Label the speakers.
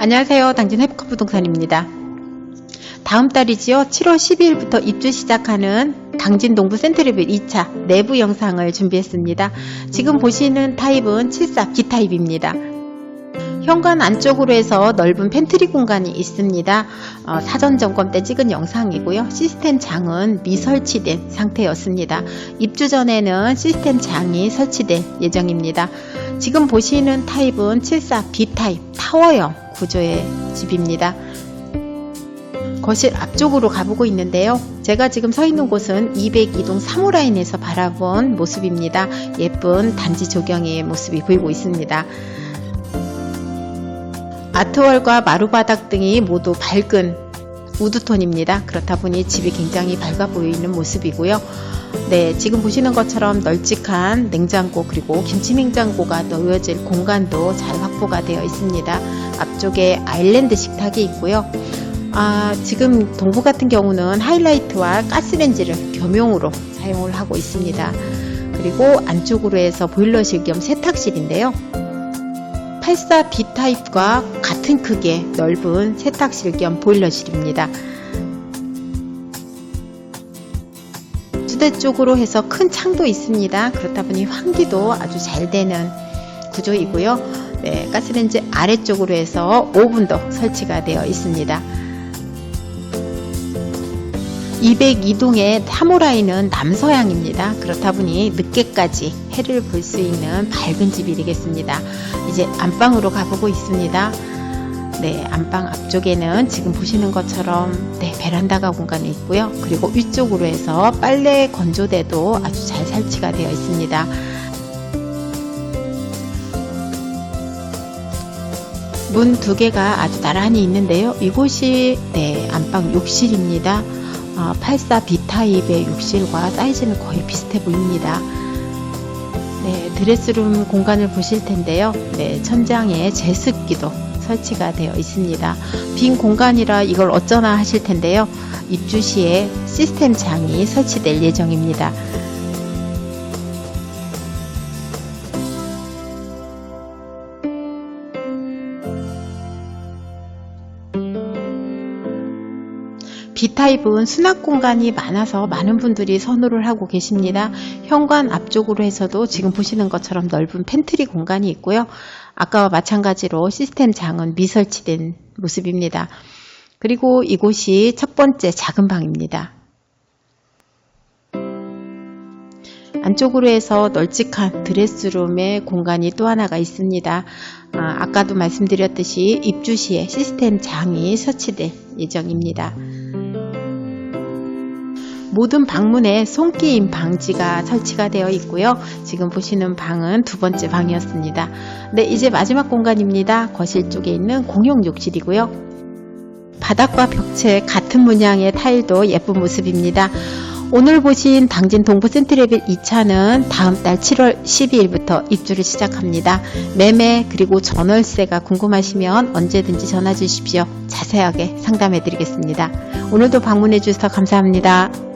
Speaker 1: 안녕하세요. 당진 해프커 부동산입니다. 다음 달이지요. 7월 12일부터 입주 시작하는 당진 동부 센트레빌 2차 내부 영상을 준비했습니다. 지금 보시는 타입은 74 B타입입니다. 현관 안쪽으로 해서 넓은 팬트리 공간이 있습니다. 어, 사전 점검 때 찍은 영상이고요. 시스템 장은 미설치된 상태였습니다. 입주 전에는 시스템 장이 설치될 예정입니다. 지금 보시는 타입은 74 B타입 타워형 구조의 집입니다. 거실 앞쪽으로 가보고 있는데요. 제가 지금 서 있는 곳은 202동 3호라인에서 바라본 모습입니다. 예쁜 단지 조경의 모습이 보이고 있습니다. 아트월과 마루바닥 등이 모두 밝은 우드톤입니다. 그렇다 보니 집이 굉장히 밝아 보이는 모습이고요. 네, 지금 보시는 것처럼 널찍한 냉장고 그리고 김치 냉장고가 놓여질 공간도 잘 확보가 되어 있습니다. 앞쪽에 아일랜드 식탁이 있고요. 아, 지금 동부 같은 경우는 하이라이트와 가스렌지를 겸용으로 사용을 하고 있습니다. 그리고 안쪽으로 해서 보일러실 겸 세탁실인데요. 84 B타입과 같은 크기의 넓은 세탁실 겸 보일러실입니다. 주대 쪽으로 해서 큰 창도 있습니다. 그렇다 보니 환기도 아주 잘 되는 구조이고요. 네, 가스렌지 아래쪽으로 해서 오븐도 설치가 되어 있습니다. 202동의 3호라인은 남서향입니다. 그렇다 보니 늦게까지 해를 볼 수 있는 밝은 집이 되겠습니다. 이제 안방으로 가보고 있습니다. 네, 안방 앞쪽에는 지금 보시는 것처럼 네, 베란다가 공간이 있고요. 그리고 위쪽으로 해서 빨래 건조대도 아주 잘 설치가 되어 있습니다. 문 두 개가 아주 나란히 있는데요. 이곳이 네, 안방 욕실입니다. 어, 84 B타입의 욕실과 사이즈는 거의 비슷해 보입니다. 네, 드레스룸 공간을 보실 텐데요. 네, 천장에 제습기도 설치가 되어 있습니다. 빈 공간이라 이걸 어쩌나 하실 텐데요. 입주 시에 시스템 장이 설치될 예정입니다. B타입은 수납 공간이 많아서 많은 분들이 선호를 하고 계십니다. 현관 앞쪽으로 해서도 지금 보시는 것처럼 넓은 팬트리 공간이 있고요. 아까와 마찬가지로 시스템 장은 미설치된 모습입니다. 그리고 이곳이 첫 번째 작은 방입니다. 안쪽으로 해서 널찍한 드레스룸의 공간이 또 하나가 있습니다. 아, 아까도 말씀드렸듯이 입주 시에 시스템 장이 설치될 예정입니다. 모든 방문에 손끼임 방지가 설치가 되어 있고요. 지금 보시는 방은 두 번째 방이었습니다. 네, 이제 마지막 공간입니다. 거실 쪽에 있는 공용 욕실이고요. 바닥과 벽체 같은 문양의 타일도 예쁜 모습입니다. 오늘 보신 당진 동부 센트레빌 2차는 다음 달 7월 12일부터 입주를 시작합니다. 매매 그리고 전월세가 궁금하시면 언제든지 전화 주십시오. 자세하게 상담해 드리겠습니다. 오늘도 방문해 주셔서 감사합니다.